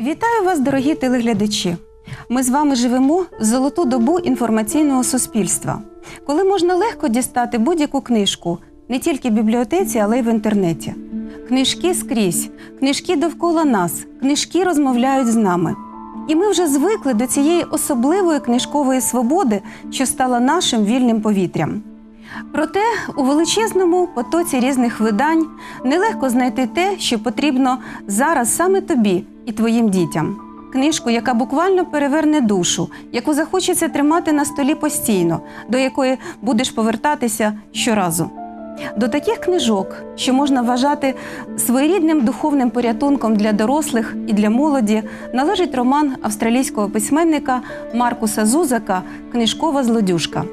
Вітаю вас, дорогі телеглядачі. Ми з вами живемо в золоту добу інформаційного суспільства, коли можна легко дістати будь-яку книжку не тільки в бібліотеці, але й в інтернеті. Книжки скрізь, книжки довкола нас, книжки розмовляють з нами. І ми вже звикли до цієї особливої книжкової свободи, що стала нашим вільним повітрям. Проте у величезному потоці різних видань нелегко знайти те, що потрібно зараз саме тобі і твоїм дітям. Книжку, яка буквально переверне душу, яку захочеться тримати на столі постійно, до якої будеш повертатися щоразу. До таких книжок, що можна вважати своєрідним духовним порятунком для дорослих і для молоді, належить роман австралійського письменника Маркуса Зузака Книжкова злодюжка.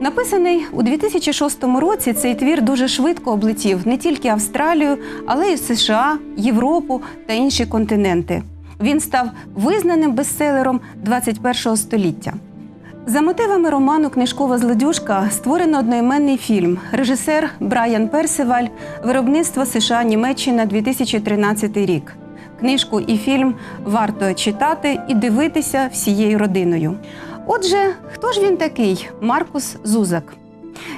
Написаний у 2006 році, цей твір дуже швидко облетів не тільки Австралію, але й США, Європу та інші континенти. Він став визнаним бестселером 21 століття. За мотивами роману Книжкова злодюжка створено одноіменний фільм. Режисер Брайан Персиваль, виробництво США Німеччина 2013 рік. Книжку і фільм варто читати і дивитися всією родиною. Отже, хто ж він такий? Маркус Зузак.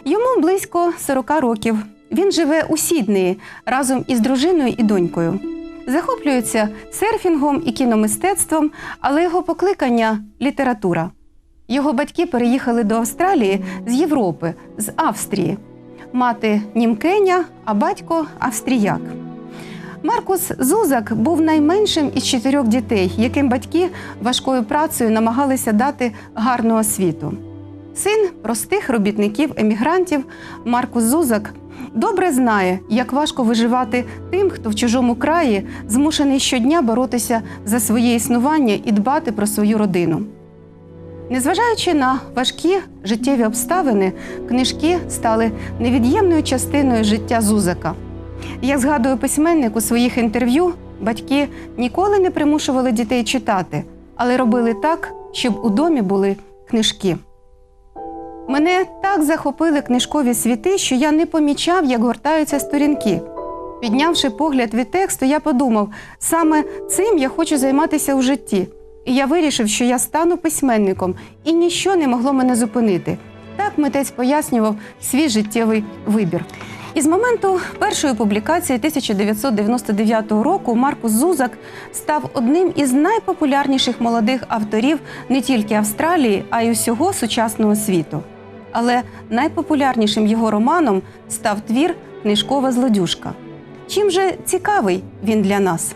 Йому близько 40 років. Він живе у Сіднеї разом із дружиною і донькою. Захоплюється серфінгом і кіномистецтвом, але його покликання література. Його батьки переїхали до Австралії з Європи, з Австрії. Мати німкеня, а батько австріяк. Маркус Зузак був найменшим із чотирьох дітей, яким батьки важкою працею намагалися дати гарну освіту. Син простих робітників-емігрантів Маркус Зузак добре знає, як важко виживати тим, хто в чужому краї змушений щодня боротися за своє існування і дбати про свою родину. Незважаючи на важкі життєві обставини, книжки стали невід'ємною частиною життя Зузака. Як згадує письменник у своїх інтерв'ю, батьки ніколи не примушували дітей читати, але робили так, щоб у домі були книжки. Мене так захопили книжкові світи, що я не помічав, як гортаються сторінки. Піднявши погляд від тексту, я подумав, саме цим я хочу займатися у житті. І я вирішив, що я стану письменником, і ніщо не могло мене зупинити. Так митець пояснював свій життєвий вибір. Із моменту першої публікації 1999 року Маркус Зузак став одним із найпопулярніших молодих авторів не тільки Австралії, а й усього сучасного світу. Але найпопулярнішим його романом став твір Книжкова злодюжка. Чим же цікавий він для нас?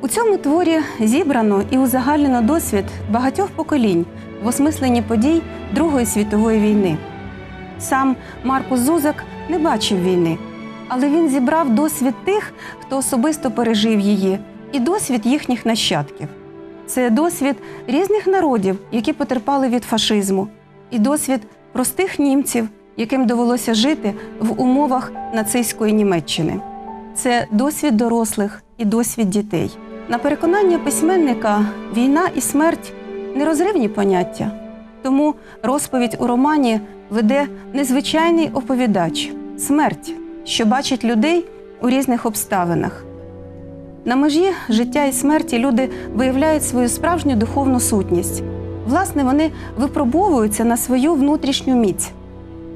У цьому творі зібрано і узагальнено досвід багатьох поколінь в осмисленні подій Другої світової війни. Сам Маркус Зузак не бачив війни, але він зібрав досвід тих, хто особисто пережив її, і досвід їхніх нащадків. Це досвід різних народів, які потерпали від фашизму, і досвід простих німців, яким довелося жити в умовах нацистської Німеччини. Це досвід дорослих і досвід дітей. На переконання письменника, війна і смерть нерозривні поняття. Тому розповідь у романі веде незвичайний оповідач смерть, що бачить людей у різних обставинах. На межі життя і смерті люди виявляють свою справжню духовну сутність. Власне, вони випробовуються на свою внутрішню міць.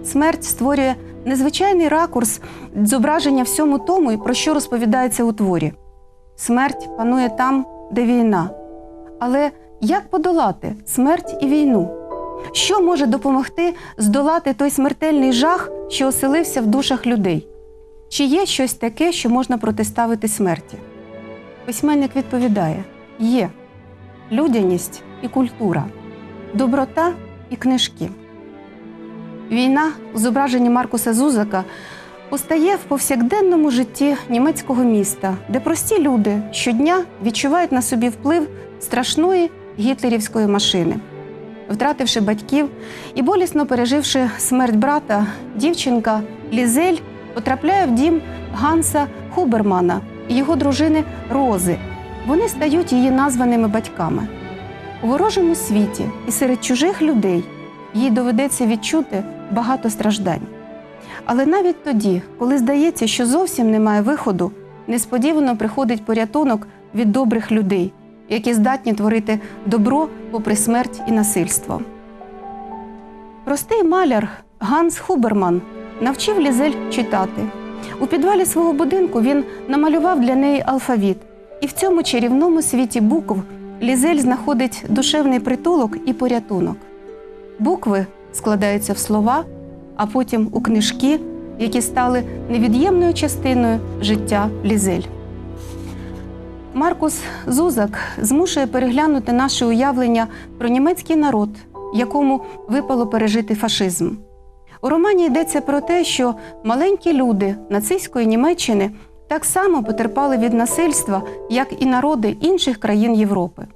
Смерть створює незвичайний ракурс зображення всьому тому, про що розповідається у творі. Смерть панує там, де війна. Але як подолати смерть і війну? Що може допомогти здолати той смертельний жах, що оселився в душах людей? Чи є щось таке, що можна протиставити смерті? Письменник відповідає: є людяність і культура, доброта і книжки. Війна у зображенні Маркуса Зузака постає в повсякденному житті німецького міста, де прості люди щодня відчувають на собі вплив страшної гітлерівської машини. Втративши батьків і болісно переживши смерть брата, дівчинка Лізель потрапляє в дім Ганса Хубермана і його дружини Рози. Вони стають її названими батьками. У ворожому світі і серед чужих людей їй доведеться відчути багато страждань. Але навіть тоді, коли здається, що зовсім немає виходу, несподівано приходить порятунок від добрих людей, які здатні творити добро попри смерть і насильство. Простий маляр Ганс Хуберман навчив Лізель читати. У підвалі свого будинку він намалював для неї алфавіт, і в цьому чарівному світі букв Лізель знаходить душевний притулок і порятунок. Букви складаються в слова, а потім у книжки, які стали невід'ємною частиною життя Лізель. Маркус Зузак змушує переглянути наше уявлення про німецький народ, якому випало пережити фашизм. У романі йдеться про те, що маленькі люди нацистської Німеччини так само потерпали від насильства, як і народи інших країн Європи.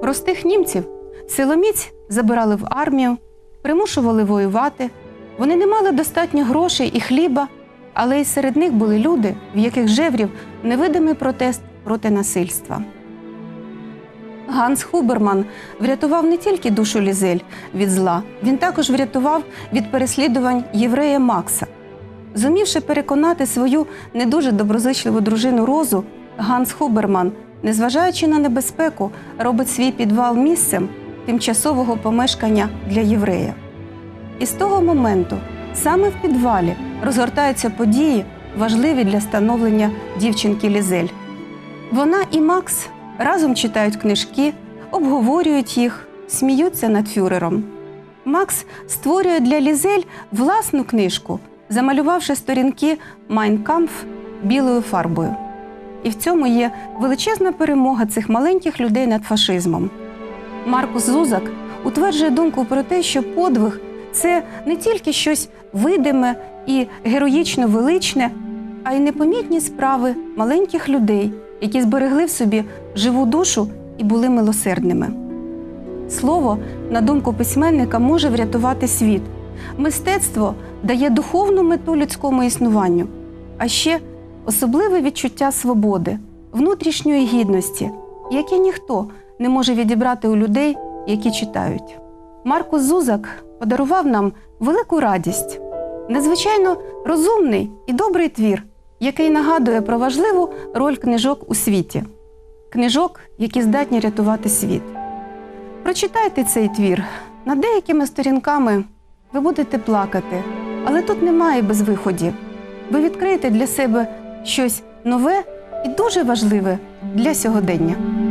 Простих німців силоміць забирали в армію, примушували воювати. Вони не мали достатньо грошей і хліба, але й серед них були люди, в яких жеврів невидимий протест проти насильства. Ганс Хуберман врятував не тільки душу Лізель від зла, він також врятував від переслідувань єврея Макса. Зумівши переконати свою не дуже доброзичливу дружину Розу, Ганс Хуберман, незважаючи на небезпеку, робить свій підвал місцем тимчасового помешкання для єврея. І з того моменту саме в підвалі розгортаються події, важливі для становлення дівчинки Лізель. Вона і Макс разом читають книжки, обговорюють їх, сміються над фюрером. Макс створює для Лізель власну книжку, замалювавши сторінки Майн Кампф білою фарбою. І в цьому є величезна перемога цих маленьких людей над фашизмом. Маркус Зузак утверджує думку про те, що подвиг це не тільки щось видиме і героїчно величне, а й непомітні справи маленьких людей, які зберегли в собі живу душу і були милосердними. Слово, на думку письменника, може врятувати світ. Мистецтво дає духовну мету людському існуванню, а ще особливе відчуття свободи, внутрішньої гідності, яке ніхто не може відібрати у людей, які читають. Маркус Зузак подарував нам велику радість, незвичайно розумний і добрий твір, який нагадує про важливу роль книжок у світі, книжок, які здатні рятувати світ. Прочитайте цей твір. Над деякими сторінками ви будете плакати, але тут немає безвиходів. Ви відкриєте для себе щось нове і дуже важливе для сьогодення.